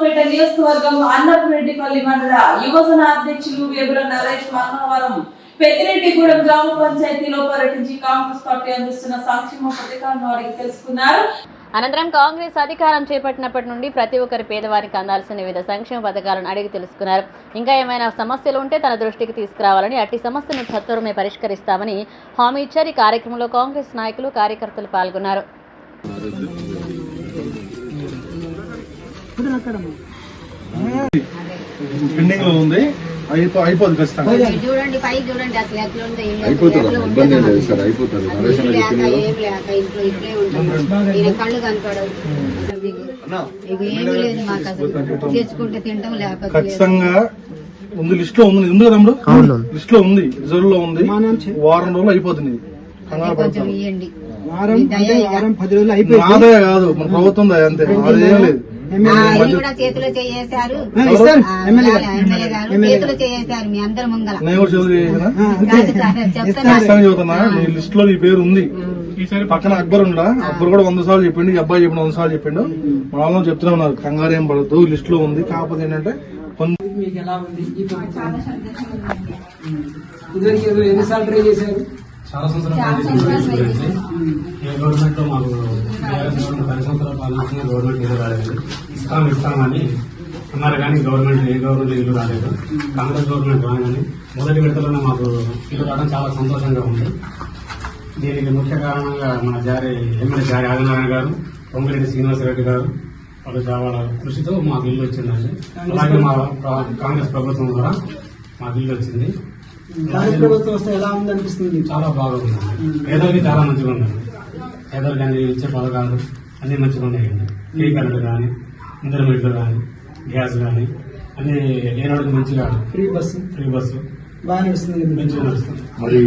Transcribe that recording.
రావుపేట నియోజకవర్గం అన్నపురెడ్డిపల్లి మండల యువజన అధ్యక్షులు వేబుల నరేష్ మంగళవారం పెద్దిరెడ్డిగూడెం గ్రామ పంచాయతీలో పర్యటించి కాంగ్రెస్ పార్టీ అందిస్తున్న సంక్షేమ పథకాలను అడిగి తెలుసుకున్నారు. అనంతరం కాంగ్రెస్ అధికారం చేపట్టినప్పటి నుండి ప్రతి ఒక్కరి పేదవారికి అందాల్సిన వివిధ సంక్షేమ పథకాలను అడిగి తెలుసుకున్నారు. ఇంకా ఏమైనా సమస్యలు ఉంటే తన దృష్టికి తీసుకురావాలని అట్టి సమస్యను సత్వరమే పరిష్కరిస్తామని హామీ ఇచ్చారు. ఈ కార్యక్రమంలో కాంగ్రెస్ నాయకులు కార్యకర్తలు పాల్గొన్నారు. పెండింగ్లో ఉంది. అయిపో అయిపోదు ఖచ్చితంగా. చూడండి. పై చూడండి. అసలు ఎట్లా ఉంది ఇల్లు అయిపోతుంది. ఎట్లా ఇబ్బంది ఏం లేదు ఉంటుంది సార్ అయిపోతుంది. అసలు నరేష్ ఇల్లు అన్న లేక చెప్పింది కదా. ఏం లేక ఇంట్లో ఇట్లే ఉంటుంది ఈయన కళ్ళు కనపడవు. ఇక ఏమీ లేదు మాకు అసలు. తెచ్చుకుంటే తింటాం లేకపోతే లేదు. ఖచ్చితంగా ఉంది. లిస్ట్లో ఉంది. ఉంది కదా తమ్ముడు? లిస్ట్లో ఉంది. రిజర్వ్లో ఉంది వారం రోజులు అయిపోతుంది. ఇది. నాదే కాదు మన ప్రభుత్వం అంతే. అదేం లేదు. చేతిలో చేసేశారు ఆ, ఇస్తారు. ఆ, ఎమ్మెల్యే ఇవాళ గారు. ఎమ్మెల్యే గారు. ఎమ్మెల్యే చేతిలో చేసేశారు మీ అందరి ముంగల నేను కూడా చదువు చేసిన? ఆ, అంతే. కాదు సార్, చెప్తున్నా. ఖచ్చితంగా చెబుతున్నా. నీ లిస్ట్లో నీ పేరు ఉంది. పక్కన అక్బర్ ఉండా అక్బర్ కూడా వంద సార్లు చెప్పిండు ఈ అబ్బాయి చెప్పిన వంద సార్లు చెప్పిండు. మా వాళ్ళు చెప్తూనే ఉన్నారు కంగారు ఏం పడద్దు లిస్ట్లో ఉంది. కాకపోతే ఏంటంటే కొంత మీకు ఎలా ఉంది? ఈ ప్రభుత్వం ఇదివరకు ఎన్ని- ఎన్నిసార్లు ట్రై చేశారు? చాలా సంవత్సరాలు ఏ గవర్నమెంట్ మాకు పది సంవత్సరాలు పాలించిన గవర్నమెంట్ ఇల్లు రాలేదు. ఇస్తాం ఇస్తామని అన్నారు కానీ గవర్నమెంట్ ఏ గవర్నమెంట్ ఇల్లు రాలేదు. కాంగ్రెస్ గవర్నమెంట్ రాగానే మొదటి విడతలోనే మాకు ఇల్లు రావడం చాలా సంతోషంగా ఉంది. దీనికి ముఖ్య కారణంగా మన జారి ఎమ్మెల్యే జారి ఆదినారాయణ గారు పొంగిరెడ్డి శ్రీనివాసరెడ్డి గారు వాళ్ళు చాలా వాళ్ళ కృషితో మాకు ఇల్లు వచ్చిందండి. అలాగే మా కాంగ్రెస్ ప్రభుత్వం ద్వారా మాకు ఇల్లు వచ్చింది. ప్రభుత్వం వస్తే ఎలా ఉంది అనిపిస్తుంది చాలా బాగుంది. పేదలకి చాలా మంచిగా ఉందండి పేదలకి అన్ని ఇచ్చే పథకాలు అన్ని మంచిగా ఉన్నాయండి ఫ్రీ కరెంట్ కానీ ఇంటర్మీడియట్ కానీ గ్యాస్ కానీ అన్ని లేనోడికి మంచిగా ఫ్రీ బస్సు. Free bus. బాగా నడుస్తుంది మంచిగా నడుస్తుంది మరి